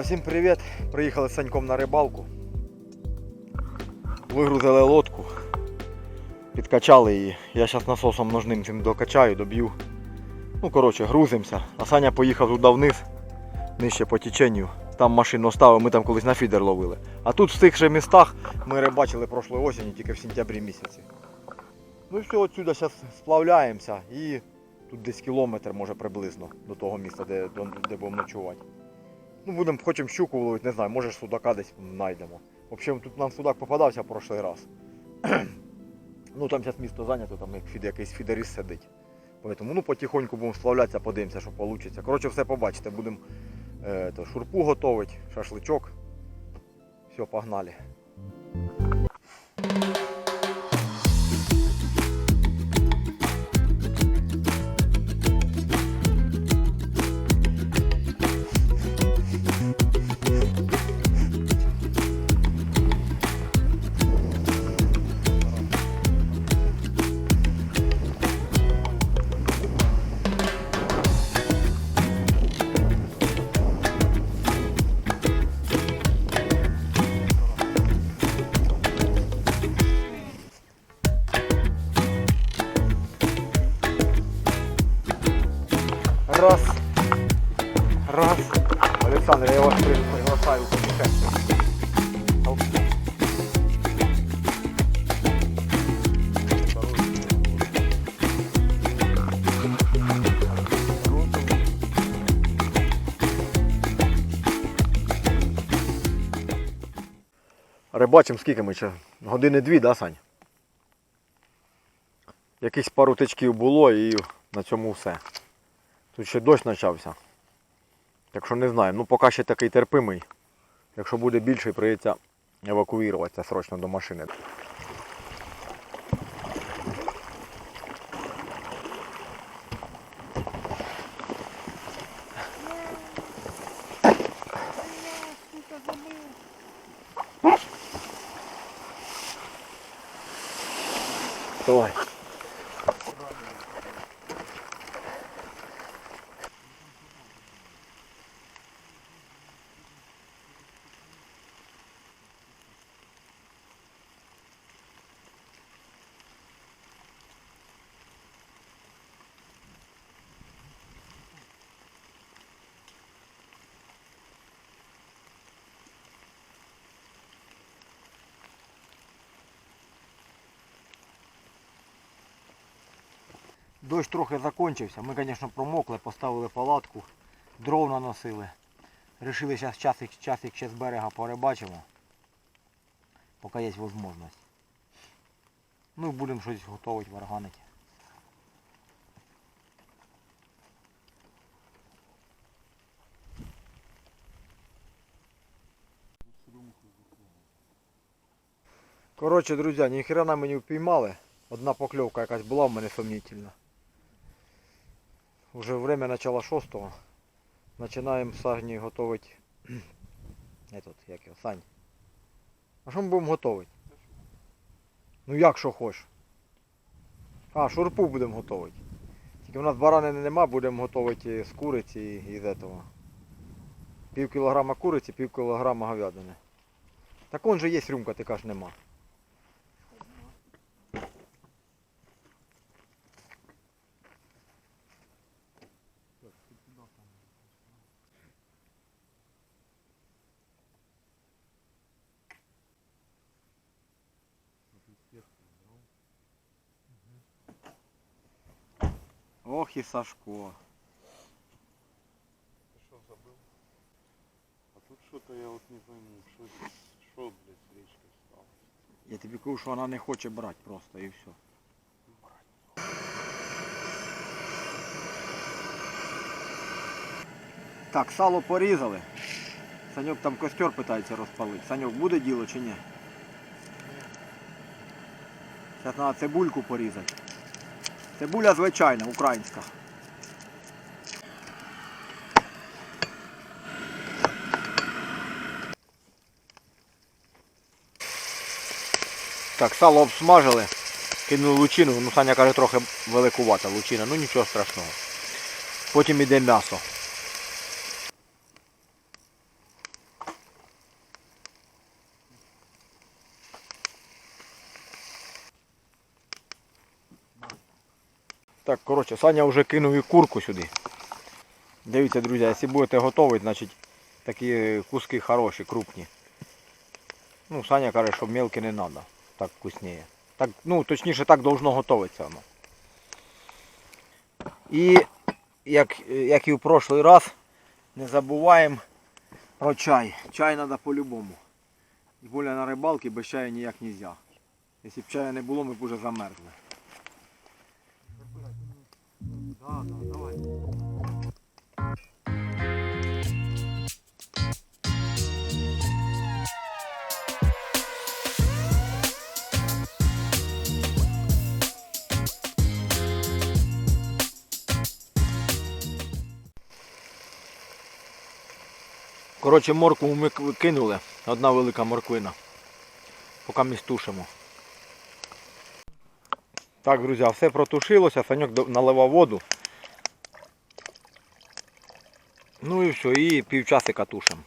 Всім привіт! Приїхали з Саньком на рибалку. Вигрузили лодку, підкачали її. Я зараз насосом ножним цим докачаю, доб'ю. Ну, коротше, грузимося. А Саня поїхав туди вниз, нижче по теченню. Там машину ставив, ми там колись на фідер ловили. А тут в цих же містах ми рибачили прошлої осені, тільки в сентябрі місяці. Ну і все, отсюди зараз сплавляємося і тут десь кілометр може приблизно до того місця, де, де будемо ночувати. Ну, будемо, хочемо щуку ловити, не знаю, може судака десь знайдемо. В общем, тут нам судак попадався в прошлий раз. ну там зараз місто зайнято, там як фід, якийсь фідеріст сидить. Поэтому ну, потихоньку будемо сплавлятися, подивимося, що вийде. Коротше, все побачите. Будемо е, шурпу готувати, шашличок. Все, погнали. Рибачимо скільки ми ще? Години дві, да, Сань? Якихось пару тичків було і на цьому все. Тут ще дощ почався. Так що не знаю, ну поки ще такий терпимий. Якщо буде більший, прийдеться евакуюватися срочно до машини. Давай. Дощ трохи закончився. Ми, звісно, промокли, поставили палатку, дров наносили. Рішили зараз часик, часик ще з берега порибачимо. Поки є можливість. Ну і будемо щось готувати, варганити. Коротше, друзі, ніхрена мені впіймали. Одна покльовка якась була в мене сумнітельна. Уже время начала шостого. Починаємо з Агні готувати. Этот, як його, Сань. А що ми будемо готувати? Ну як що хочеш? А, шурпу будемо готувати. Тільки в нас баранини нема, будемо готувати з куриці і з этого. Пів кілограма куриці, пів кілограма говядини. Так он же є рюмка, ти кажеш нема. Ох і Сашко. Ты что забыл? А тут что-то я вот не пойму, что, что блядь, с речкой стало. Я тобі кажу, що вона не хоче брати просто і все. Так, сало порізали. Саньок там костер питається розпалити. Саньок буде діло чи ні? Зараз треба цибульку порізати. Цибуля звичайна, українська. Так, сало обсмажили, кинули лучину, ну Саня каже трохи великувата лучина, ну нічого страшного. Потім іде м'ясо. Так, коротше, Саня вже кинув і курку сюди. Дивіться, друзі, якщо будете готувати, значить такі куски хороші, крупні. Ну, Саня каже, що мелкі не треба. Так вкусніше. Так, ну, точніше, так должно готуватися воно. І як, як і в прошлий раз, не забуваємо про чай. Чай треба по-любому. Більше на рибалки без чаю ніяк не можна. Якщо б чаю не було, ми б уже замерзли. Коротше, моркву ми кинули. Одна велика морквина. Поки ми стушимо. Так, друзі, все протушилося, Саньок наливав воду. Ну і все, і півчасика тушимо.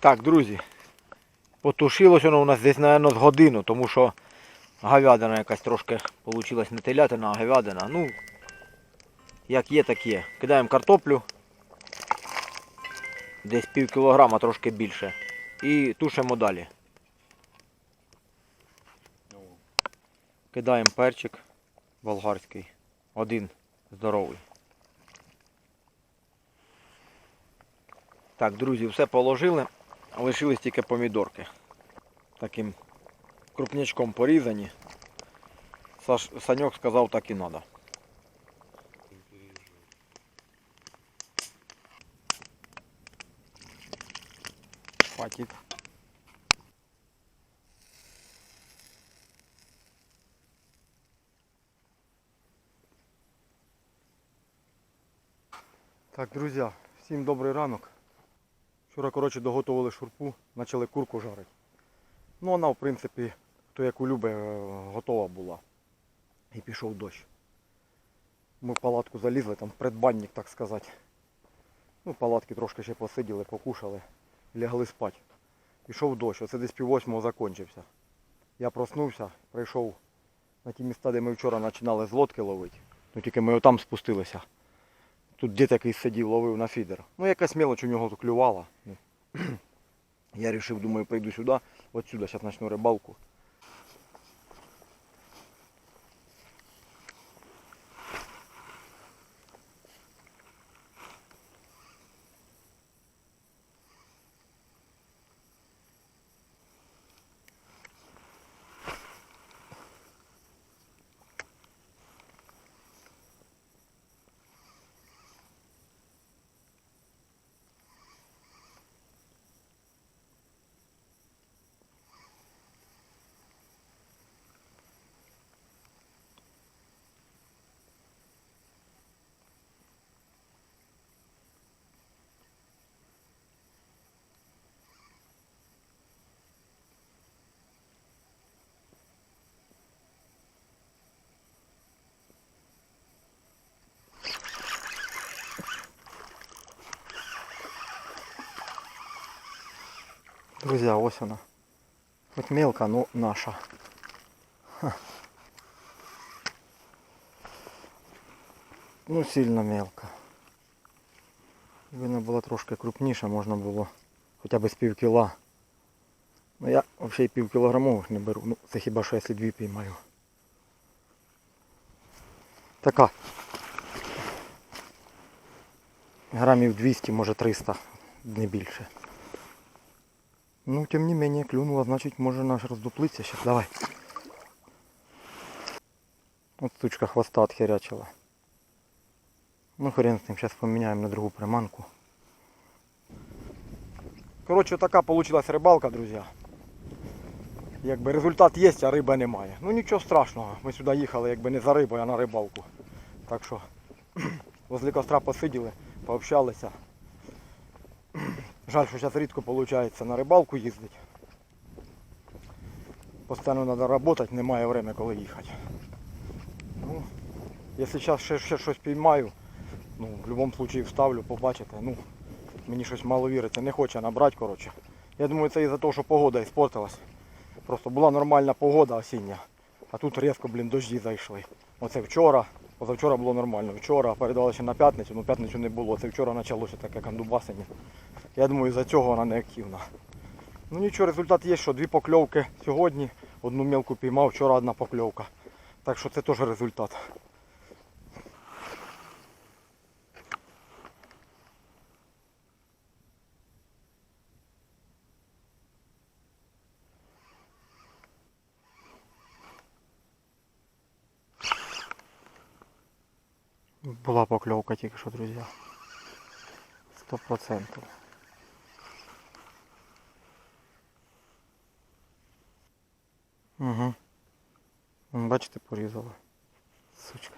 Так, друзі. Потушилось воно у нас десь, мабуть, з годину, тому що говядина якась трошки вийшла не телятина, а говядина. Ну, як є, так є. Кидаємо картоплю. Десь пів кілограма, трошки більше. І тушимо далі. Кидаємо перчик болгарський. Один здоровий. Так, друзі, все положили. Лишились тільки помідорки. Таким крупнячком порізані. Саш, Саньок сказав, так і треба. Хватит. Так, друзі, всім добрий ранок. Вчора, коротше, доготували шурпу, почали курку жарити. Ну, вона, в принципі, хто яку любить, е, готова була. І пішов дощ. Ми в палатку залізли, там предбанник, так сказати. Ну, палатки трошки ще посиділи, покушали, лягли спати. Пішов дощ, оце десь пів восьмого закінчився. Я проснувся, прийшов на ті міста, де ми вчора починали з лодки ловити. Ну тільки ми отам спустилися. Тут дід якийсь сидів, ловив на фідер. Ну якась мелоч у нього клювала. Ну, Я вирішив, думаю, прийду сюди, от сюди, зараз почну рибалку. Друзі, ось вона. Хоч мелка, но наша. Ха. Ну, сильно мелка. Якби вона була трошки крупніша, можна було хоча б з пів кіла. Ну я взагалі пів кілограмових не беру. Ну, це хіба що якщо дві піймаю. Така. Грамів 200, може 300, не більше. Ну, тем не менее, клюнула, значит, може наш роздуплиться сейчас. Давай. Вот сучка хвоста отхерячила. Ну, хрен з ним, сейчас поміняємо на другу приманку. Коротше, така получилась рибалка, друзі. Якби результат є, а риби немає. Ну нічого страшного. Ми сюди їхали якби не за рибою, а на рибалку. Так що возле костра посиділи, пообщалися. Жаль, що зараз рідко виходить на рибалку їздити. Постійно треба працювати, немає времени, коли їхати. Ну, якщо зараз ще, ще щось піймаю, ну, в будь-якому випадку вставлю, побачите. Ну, Мені щось мало віриться, не хоче набрати, коротше. Я думаю, це із-за того, що погода іспортилась. Просто була нормальна погода осіння, а тут різко, блін, дожді зайшли. Оце вчора, позавчора було нормально. Вчора передали ще на п'ятницю, ну п'ятницю не було. Це вчора почалося таке кандубасення. Я думаю, із-за цього вона не активна. Ну нічого, результат є, що дві покльовки сьогодні, одну мілку піймав, вчора одна покльовка. Так що це теж результат. Була покльовка тільки що, друзі. Сто процентів. Угу. Бачите, порізала. Сучка.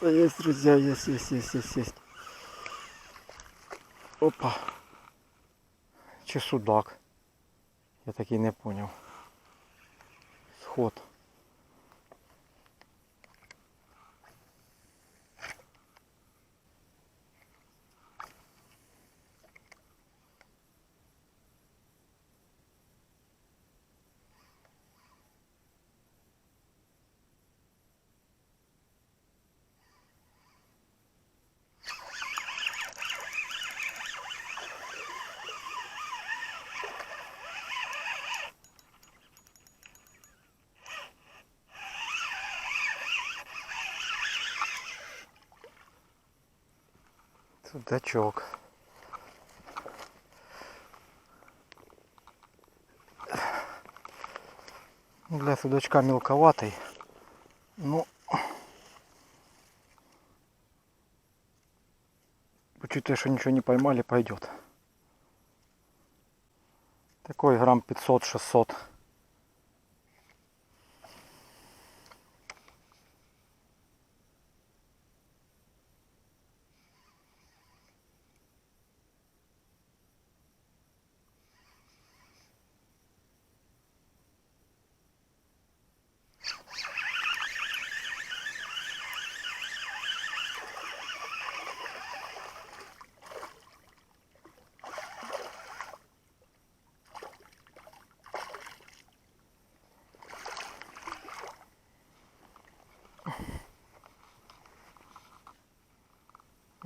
Есть, друзья, есть, есть, есть, есть, есть. Опа. Чи судак? Я так і не понял. Сход. Судачок. Для судачка мелковатый. Ну, учитывая, что ничего не поймали, пойдет. Такой грамм 500-600.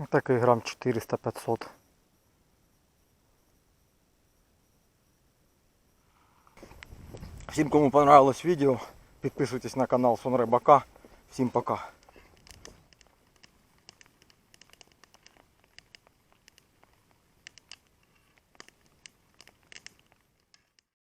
Такий грамм 400-500. Всім, кому понравилось відео, підписуйтесь на канал Сон Рибака. Всім пока.